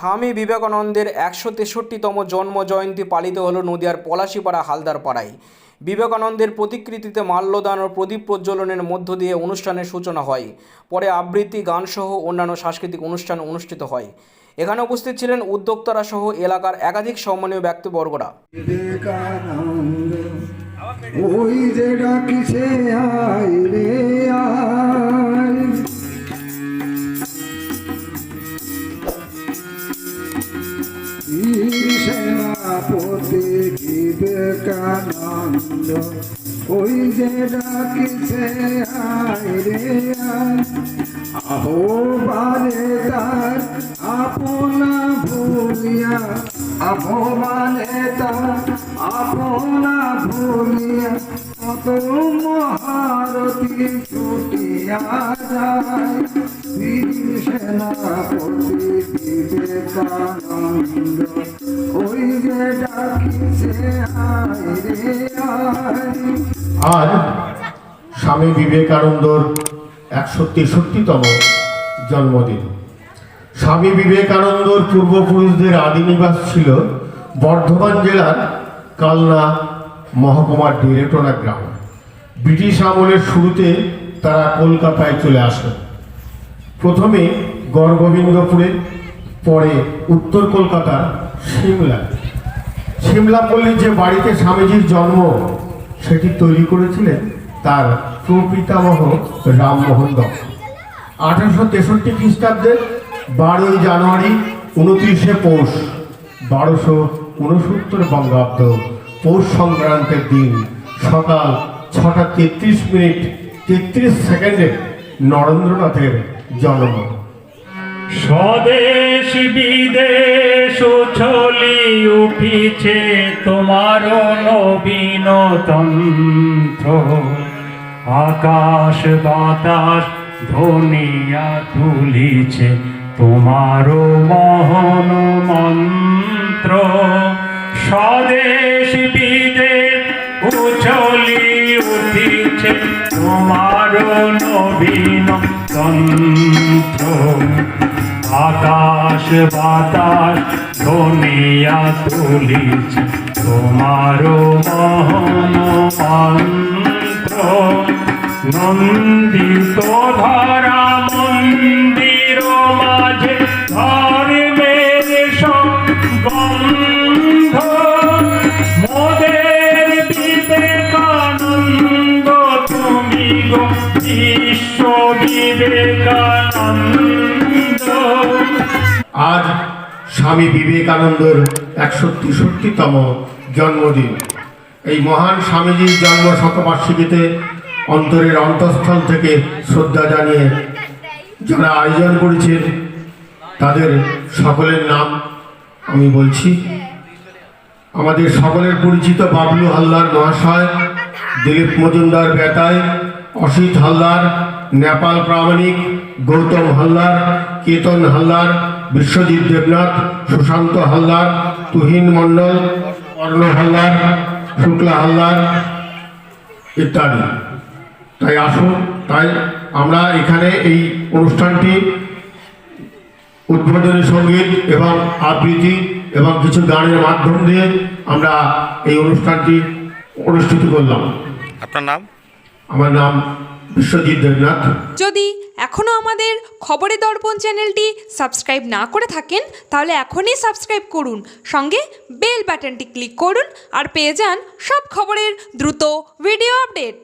স্বামী বিবেকানন্দের একশো তেষট্টিতম জন্ম জয়ন্তী পালিত হলো নদিয়ার পলাশিপাড়া হালদার পাড়ায় বিবেকানন্দের প্রতিকৃতিতে মাল্যদান ও প্রদীপ প্রজ্বলনের মধ্য দিয়ে অনুষ্ঠানের সূচনা হয়। পরে আবৃত্তি, গানসহ অন্যান্য সাংস্কৃতিক অনুষ্ঠান অনুষ্ঠিত হয়। এখানে উপস্থিত ছিলেন উদ্যোক্তারা সহ এলাকার একাধিক সম্মানীয় ব্যক্তিবর্গরা। ওই যে ডাকিছে আয় সেনাপতি বিবেকানন্দ, ওই যে ডাকিছে, আয় রে আয়। আহ্বানে তার আপনা ভুলিয়া আহ্বানে তার আপনা ভুলিয়া মহারতি ছুটিয়া যায় বীর ওই যে ডাকিছে স্বামী বিবেকানন্দর একশো তেষট্টিতম জন্মদিন। স্বামী বিবেকানন্দর পূর্বপুরুষদের আদি নিবাস ছিল বর্ধমান জেলার কালনা মহকুমার ডিরেটোনা গ্রাম। ব্রিটিশ আমলের শুরুতে তারা কলকাতায় চলে আসেন। প্রথমে গড়গোবিন্দপুরে, পরে উত্তর কলকাতার সিমলা। সিমলাপল্লীর যে বাড়িতে স্বামীজির জন্ম, সেটি তৈরি করেছিলেন তার প্রপিতামহ রামমোহন দত্ত। আঠারোশো তেষট্টি খ্রিস্টাব্দে বারোই জানুয়ারি, উনত্রিশে পৌষ, বারোশো উনসত্তর বঙ্গাব্দ পৌষ সংক্রান্তের দিন সকাল ছটা তেত্রিশ মিনিট, তেত্রিশ সেকেন্ডে নরেন্দ্রনাথের জন্ম। স্বদেশ বিদেশ উছলি উঠিছে তোমার নবীন তন্ত্র আকাশ বাতাস ধনিয়া তুলিছে তোমার মহন মন্ত্র। তোমার নবীন তন্ত্র আকাশ বাতাস ধনিয়া তুলিছে তোমার মহন মন্ত্র নন্দিত আজ স্বামী বিবেকানন্দর একশো তেষট্টিতম জন্মদিন। এই মহান স্বামীজির জন্ম শতবার্ষিকীতে অন্তরের অন্তঃস্থল থেকে শ্রদ্ধা জানিয়ে যারা আয়োজন করেছেন, তাদের সকলের নাম আমি বলছি। আমাদের সকলের পরিচিত বাবলু হালদার মহাশয়, দিলীপ মজুমদার বেতায়, অসিত হালদার নেপাল প্রামাণিক গৌতম হালদার, কেতন হালদার, বিশ্বজিৎ দেবনাথ, সুশান্ত হালদার, তুহিন মণ্ডল অর্ণ হালদার, শুক্লা হালদার ইত্যাদি। তাই আসুন, তাই আমরা এখানে এই অনুষ্ঠানটি উদ্বোধনী সংগীত এবং আবৃত্তি এবং কিছু গানের মাধ্যম দিয়ে আমরা এই অনুষ্ঠানটি অনুষ্ঠিত করলাম। আপনার নাম? আমার নাম বিশ্বজিৎ দেবনাথ। যদি এখনও আমাদের খবরে দর্পণ চ্যানেলটি সাবস্ক্রাইব না করে থাকেন, তাহলে এখনই সাবস্ক্রাইব করুন। সঙ্গে বেল বাটনটি ক্লিক করুন আর পেয়ে যান সব খবরের দ্রুত ভিডিও আপডেট।